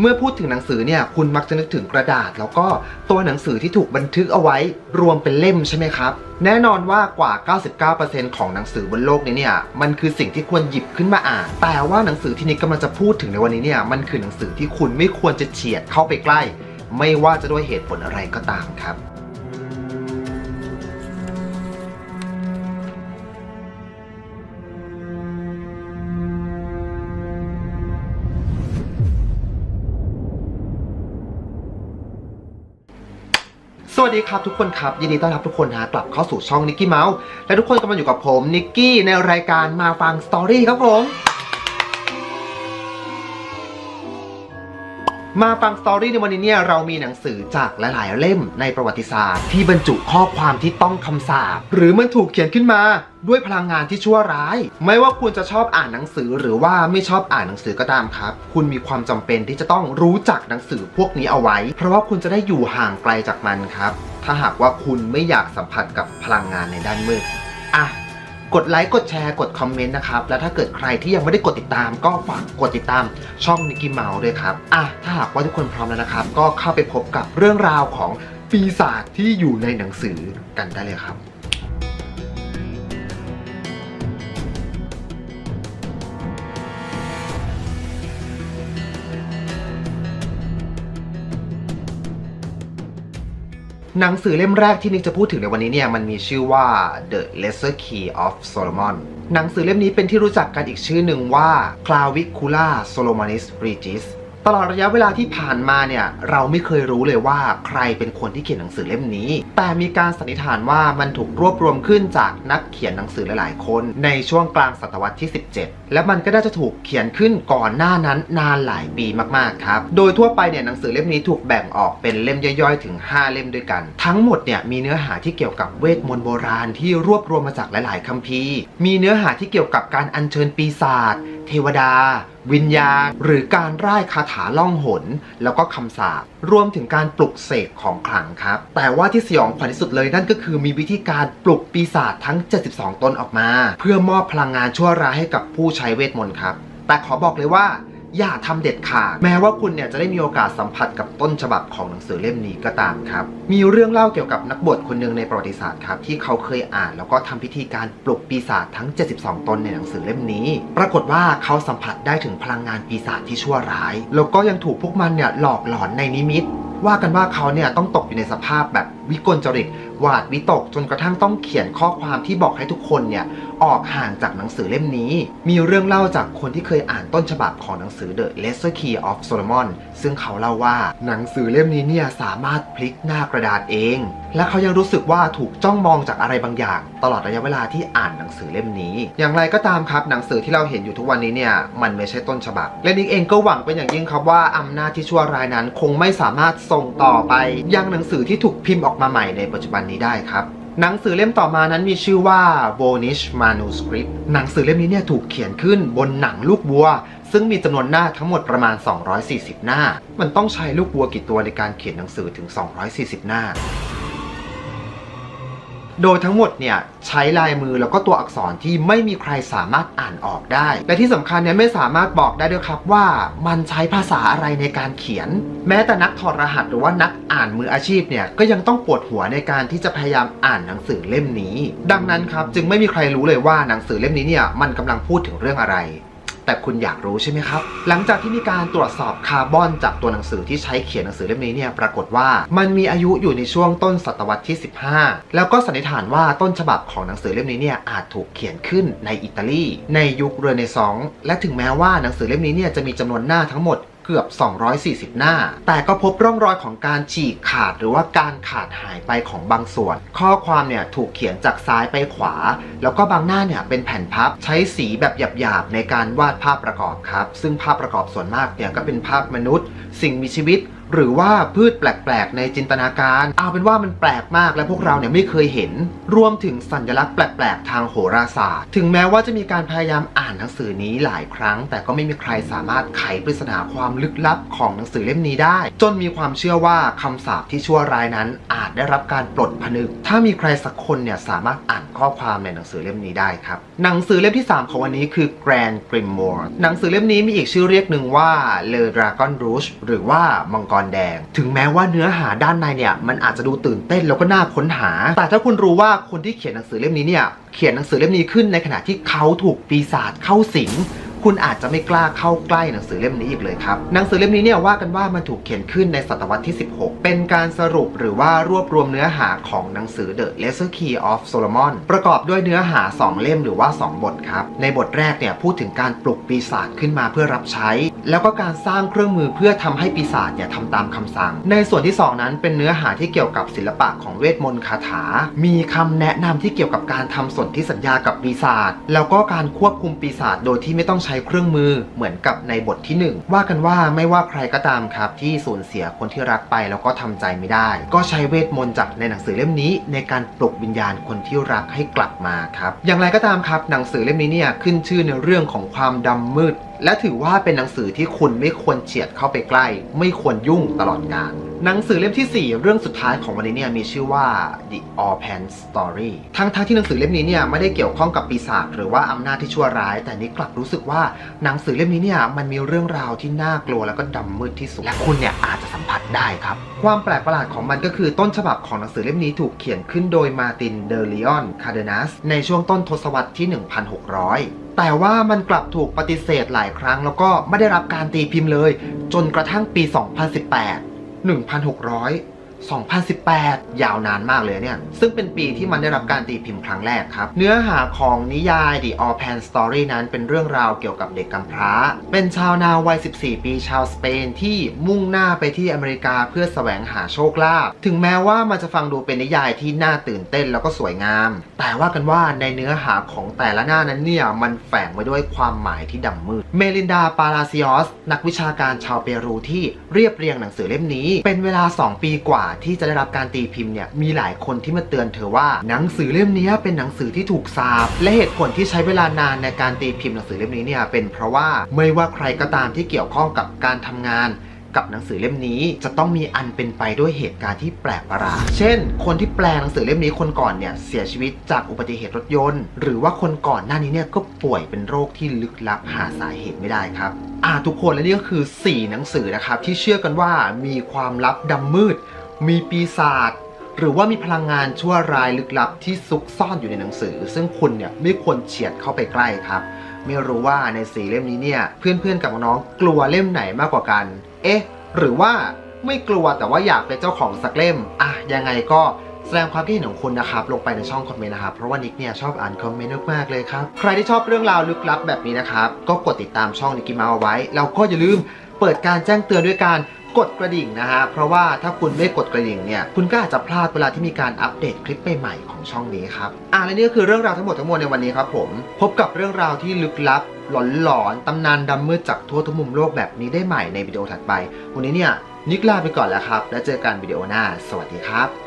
เมื่อพูดถึงหนังสือเนี่ยคุณมักจะนึกถึงกระดาษ แล้วก็ตัวหนังสือที่ถูกบันทึกเอาไว้รวมเป็นเล่มใช่ไหมครับ แน่นอนว่ากว่า 99%ของหนังสือบนโลกนี้เนี่ยมันคือสิ่งที่ควรหยิบขึ้นมาอ่าน แต่ว่าหนังสือที่นิกกำลังจะพูดถึงในวันนี้เนี่ยมันคือหนังสือที่คุณไม่ควรจะเฉียดเข้าไปใกล้ ไม่ว่าจะด้วยเหตุผลอะไรก็ตามครับ สวัสดีครับทุกคนครับ ยินดีต้อนรับทุกคนนะกลับเข้าสู่ช่องนิกกี้เมาส์และทุกคนกำลังอยู่กับผมนิกกี้ในรายการมาฟังสตอรี่ครับผม มาฟังสตอรี่ในวันนี้เนี่ยเรามีหนังสือจากหลาย ๆ เล่มในประวัติศาสตร์ ที่บรรจุข้อความที่ต้องคำสาปหรือมันถูกเขียนขึ้นมาด้วยพลังงานที่ชั่วร้าย ไม่ว่าคุณจะชอบอ่านหนังสือหรือว่าไม่ชอบอ่านหนังสือก็ตามครับ คุณมีความจำเป็นที่จะต้องรู้จักหนังสือพวกนี้เอาไว้ เพราะว่าคุณจะได้อยู่ห่างไกลจากมันครับ ถ้าหากว่าคุณไม่อยากสัมผัสกับพลังงานในด้านมืดอะ กดไลค์กดแชร์กดคอมเมนต์นะครับ แล้วถ้าเกิดใครที่ยังไม่ได้กดติดตาม ก็ฝากกดติดตามช่องนิกกี้เมาส์ด้วยครับอะถ้าหากว่าทุกคนพร้อมแล้วนะครับ ก็เข้าไปพบกับเรื่องราวของปีศาจที่อยู่ในหนังสือกันได้เลยครับ หนังสือเล่มแรกที่นิกจะพูดถึงในวันนี้เนี่ยมันมีชื่อว่า The Lesser Key of Solomon หนังสือเล่มนี้เป็นที่รู้จักกันอีกชื่อหนึ่งว่า Clavicula Solomonis Regis ตลอดระยะเวลาที่ผ่านมาเนี่ยเราไม่เคยรู้เลยว่าใครเป็นคนที่เขียนหนังสือเล่มนี้ แต่มีการสันนิษฐานว่ามันถูกรวบรวมขึ้นจากนักเขียนหนังสือหลาย ๆ คน ในช่วงกลางศตวรรษที่ 17 และมันก็น่าจะถูกเขียนขึ้นก่อนหน้านั้นนานหลายปีมาก ๆ ครับ โดยทั่วไปเนี่ยหนังสือเล่มนี้ถูกแบ่งออกเป็นเล่มย่อยๆ ถึง 5 เล่มด้วยกัน ทั้งหมดเนี่ยมีเนื้อหาที่เกี่ยวกับเวทมนต์โบราณที่รวบรวมมาจากหลาย ๆ คัมภีร์ มีเนื้อหาที่เกี่ยวกับการอัญเชิญปีศาจเทวดา วิญญาณ หรือการร่ายคาถาล่องหน แล้วก็คำสาบรวมถึงการปลุกเสกของขลังครับ แต่ว่าที่สยองขวัญที่สุดเลยนั่นก็คือมีวิธีการปลุกปีศาจทั้ง 72 ตนออกมา เพื่อมอบพลังงานชั่วร้ายให้กับผู้ใช้เวทมนต์ครับ แต่ขอบอกเลยว่า อย่าทำเด็ดขาด แม้ว่าคุณเนี่ยจะได้มีโอกาสสัมผัสกับต้นฉบับของหนังสือเล่มนี้ก็ตามครับ มีเรื่องเล่าเกี่ยวกับนักบวชคนหนึ่งในประวัติศาสตร์ครับที่เขาเคยอ่านแล้วก็ทำพิธีการปลุกปีศาจทั้ง 72 ตนในหนังสือเล่มนี้ ปรากฏว่าเขาสัมผัสได้ถึงพลังงานปีศาจที่ชั่วร้าย แล้วก็ยังถูกพวกมันเนี่ยหลอกหลอนในนิมิตว่ากันว่าเขาเนี่ยต้องตกอยู่ในสภาพแบบวิกลจริตหวาดวิตกจนกระทั่งต้องเขียนข้อความที่บอกให้ทุกคนเนี่ยออกห่างจากหนังสือเล่มนี้ มีเรื่องเล่าจากคนที่เคยอ่านต้นฉบับของหนังสือ The Lesser Key of Solomon ซึ่งเขาเล่าว่าหนังสือเล่มนี้เนี่ยสามารถพลิกหน้ากระดาษเอง และเขายังรู้สึกว่าถูกจ้องมองจากอะไรบางอย่าง ตลอดระยะเวลาที่อ่านหนังสือเล่มนี้ อย่างไรก็ตามครับหนังสือที่เราเห็นอยู่ทุกวันนี้เนี่ยมันไม่ใช่ต้นฉบับ และนิกเองก็หวังเป็นอย่างยิ่งครับว่าอำนาจที่ชั่วร้ายนั้น คงไม่สามารถส่งต่อไปยังหนังสือที่ถูกพิมพ์ออกมาใหม่ในปัจจุบันนี้ได้ครับหนังสือเล่มต่อมานั้นมีชื่อว่า Bonish Manuscript หนังสือเล่มนี้เนี่ยถูกเขียนขึ้นบนหนังลูกวัว ซึ่งมีจำนวนหน้าทั้งหมดประมาณ 240 หน้า มันต้องใช้ลูกวัวกี่ตัวในการเขียนหนังสือถึง 240 หน้า โดยทั้งหมดเนี่ยใช้ลายมือแล้วก็ตัวอักษรที่ไม่มีใครสามารถอ่านออกได้ และที่สำคัญเนี่ยไม่สามารถบอกได้ด้วยครับว่ามันใช้ภาษาอะไรในการเขียน แม้แต่นักถอดรหัสหรือว่านักอ่านมืออาชีพเนี่ยก็ยังต้องปวดหัวในการที่จะพยายามอ่านหนังสือเล่มนี้ ดังนั้นครับจึงไม่มีใครรู้เลยว่าหนังสือเล่มนี้เนี่ยมันกำลังพูดถึงเรื่องอะไร แต่คุณอยากรู้ใช่ไหมครับ หลังจากที่มีการตรวจสอบคาร์บอนจากตัวหนังสือที่ใช้เขียนหนังสือเล่มนี้เนี่ยปรากฏว่ามันมีอายุอยู่ในช่วงต้นศตวรรษที่ 15 แล้วก็สันนิษฐานว่าต้นฉบับของหนังสือเล่มนี้เนี่ยอาจถูกเขียนขึ้นในอิตาลี ในยุคเรเนซองส์และถึงแม้ว่าหนังสือเล่มนี้เนี่ยจะมีจำนวนหน้าทั้งหมด เกือบ 240 หน้า แต่ก็พบร่องรอยของการฉีกขาดหรือว่าการขาดหายไปของบางส่วน ข้อความเนี่ยถูกเขียนจากซ้ายไปขวา แล้วก็บางหน้าเนี่ยเป็นแผ่นพับใช้สีแบบหยาบๆในการวาดภาพประกอบครับ ซึ่งภาพประกอบส่วนมากเนี่ยก็เป็นภาพมนุษย์ สิ่งมีชีวิต หรือว่าพืชแปลกๆ ในจินตนาการ เอาเป็นว่ามันแปลกมากและพวกเราเนี่ยไม่เคยเห็น รวมถึงสัญลักษณ์แปลกๆ ทางโหราศาสตร์ ถึงแม้ว่าจะมีการพยายามอ่านหนังสือนี้หลายครั้ง แต่ก็ไม่มีใครสามารถไขปริศนาความลึกลับของหนังสือเล่มนี้ได้ จนมีความเชื่อว่าคำสาปที่ชั่วร้ายนั้น อาจได้รับการปลดผนึก ถ้ามีใครสักคนเนี่ยสามารถอ่านข้อความในหนังสือเล่มนี้ได้ครับ หนังสือเล่มที่ 3 ของวันนี้คือ Grand Grimoire หนังสือเล่มนี้มีอีกชื่อเรียกหนึ่งว่า Le Dragon Rouge หรือว่ามังกรแดง ถึงแม้ว่าเนื้อหาด้านในเนี่ยมันอาจจะดูตื่นเต้นแล้วก็น่าค้นหา แต่ถ้าคุณรู้ว่าคนที่เขียนหนังสือเล่มนี้เนี่ยเขียนหนังสือเล่มนี้ขึ้นในขณะที่เขาถูกปีศาจเข้าสิง คุณอาจจะไม่กล้าเข้าใกล้หนังสือเล่มนี้อีกเลยครับ หนังสือเล่มนี้เนี่ยว่ากันว่ามันถูกเขียนขึ้นในศตวรรษที่ 16 เป็นการสรุปหรือว่ารวบรวมเนื้อหาของหนังสือ The Lesser Key of Solomon ประกอบด้วยเนื้อหา 2 เล่มหรือว่า 2 บทครับ ในบทแรกเนี่ยพูดถึงการปลุกปีศาจขึ้นมาเพื่อรับใช้ แล้วก็การสร้างเครื่องมือเพื่อทำให้ปีศาจเนี่ยทำตามคำสั่ง ในส่วนที่ 2 นั้นเป็นเนื้อหาที่เกี่ยวกับศิลปะของเวทมนต์คาถา มีคำแนะนำที่เกี่ยวกับการทำสนธิสัญญากับปีศาจแล้วก็การควบคุมปีศาจโดยที่ไม่ต้องใช้เครื่องมือเหมือนกับในบทที่ 1 ว่ากันว่าไม่ว่าใครก็ตามครับ ที่สูญเสียคนที่รักไปแล้วก็ทำใจไม่ได้ ก็ใช้เวทมนต์จากในหนังสือเล่มนี้ ในการปลุกวิญญาณคนที่รักให้กลับมาครับ อย่างไรก็ตามครับ หนังสือเล่มนี้เนี่ยขึ้นชื่อในเรื่องของความดำมืด และถือว่าเป็นหนังสือที่คุณไม่ควรเฉียดเข้าไปใกล้ ไม่ควรยุ่งตลอดกาล หนังสือเล่มทีสี่ 4 เรื่องสุดท้ายของวันนี้เนี่ยมีชื่อว่า The All Pan Story ทั้งที่หนังสือเล่มนี้เนี่ยไม่ได้เกี่ยวข้องกับปีศาจหรือว่าอำนาจที่ชั่วร้าย แต่นี่กลับรู้สึกว่าหนังสือเล่มนี้เนี่ยมันมีเรื่องราวที่น่ากลัวแล้วก็ดำมืดที่สุด และคุณเนี่ยอาจจะสัมผัสได้ครับ ความแปลกประหลาดของมันก็คือต้นฉบับของหนังสือเล่มนี้ถูกเขียนขึ้นโดยมาตินเดอริออนคาเดนัสในช่วงต้นทศวรรษที่ 1600แต่ว่ามันกลับถูกปฏิเสธหลายครั้ง แล้วก็ไม่ได้รับการตีพิมพ์เลย จนกระทั่งปี 2018 1600 2018 ยาวนานมากเลยเนี่ย ซึ่งเป็นปีที่มันได้รับการตีพิมพ์ครั้งแรกครับ เนื้อหาของนิยาย The All Pan Story นั้นเป็นเรื่องราวเกี่ยวกับเด็กกำพร้า เป็นชาวนาวัย 14 ปีชาวสเปนที่มุ่งหน้าไปที่อเมริกาเพื่อแสวงหาโชคลาภ ถึงแม้ว่ามันจะฟังดูเป็นนิยายที่น่าตื่นเต้นแล้วก็สวยงาม แต่ว่ากันว่าในเนื้อหาของแต่ละหน้านั้นเนี่ย มันแฝงไว้ด้วยความหมายที่ดำมืด เมลินดา ปาราซิออส นักวิชาการชาวเปรูที่เรียบเรียงหนังสือเล่มนี้ เป็นเวลา 2 ปีกว่าที่จะได้รับการตีพิมพ์เนี่ยมีหลายคนที่มาเตือนเธอว่าหนังสือเล่มนี้เป็นหนังสือที่ถูกสาปและเหตุผลที่ใช้เวลานานในการตีพิมพ์หนังสือเล่มนี้เนี่ยเป็นเพราะว่าไม่ว่าใครก็ตามที่เกี่ยวข้องกับการทำงานกับหนังสือเล่มนี้จะต้องมีอันเป็นไปด้วยเหตุการณ์ที่แปลกประหลาด เช่น คนที่แปลหนังสือเล่มนี้คนก่อนเนี่ยเสียชีวิตจากอุบัติเหตุรถยนต์ หรือว่าคนก่อนหน้านี้เนี่ยก็ป่วยเป็นโรคที่ลึกลับหาสาเหตุไม่ได้ครับ อ่าทุกคนและนี่ก็คือ 4 หนังสือนะครับที่เชื่อกันว่ามีความลับดำมืด มีปีศาจหรือว่ามีพลังงานชั่วร้ายลึกลับที่ซุกซ่อนอยู่ในหนังสือ ซึ่งคุณเนี่ยไม่ควรเฉียดเข้าไปใกล้ครับ ไม่รู้ว่าในสีเล่มนี้เนี่ย เพื่อนๆกับน้องกลัวเล่มไหนมากกว่ากัน เอ๊ะ หรือว่าไม่กลัวแต่ว่าอยากเป็นเจ้าของสักเล่มอะยังไงก็แสดงความคิดเห็นของคุณนะครับ ลงไปในช่องคอมเมนต์นะครับ เพราะว่านิกเนี่ยชอบอ่านคอมเมนต์มากๆเลยครับ ใครที่ชอบเรื่องราวลึกลับแบบนี้นะครับ ก็กดติดตามช่องนิกกี้มาเอาไว้ แล้วก็อย่าลืมเปิดการแจ้งเตือนด้วยการ กดกระดิ่งนะฮะ เพราะว่าถ้าคุณไม่กดกระดิ่งเนี่ย คุณก็อาจจะพลาดเวลาที่มีการอัปเดตคลิปใหม่ๆของช่องนี้ครับ อะและนี่ก็คือเรื่องราวทั้งหมดทั้งมวลในวันนี้ครับผม พบกับเรื่องราวที่ลึกลับหลอนๆตำนานดำมืดจากทั่วทุกมุมโลกแบบนี้ได้ใหม่ในวิดีโอถัดไป วันนี้เนี่ยนิกลาไปก่อนแล้วครับ แล้วเจอกันวิดีโอหน้า สวัสดีครับ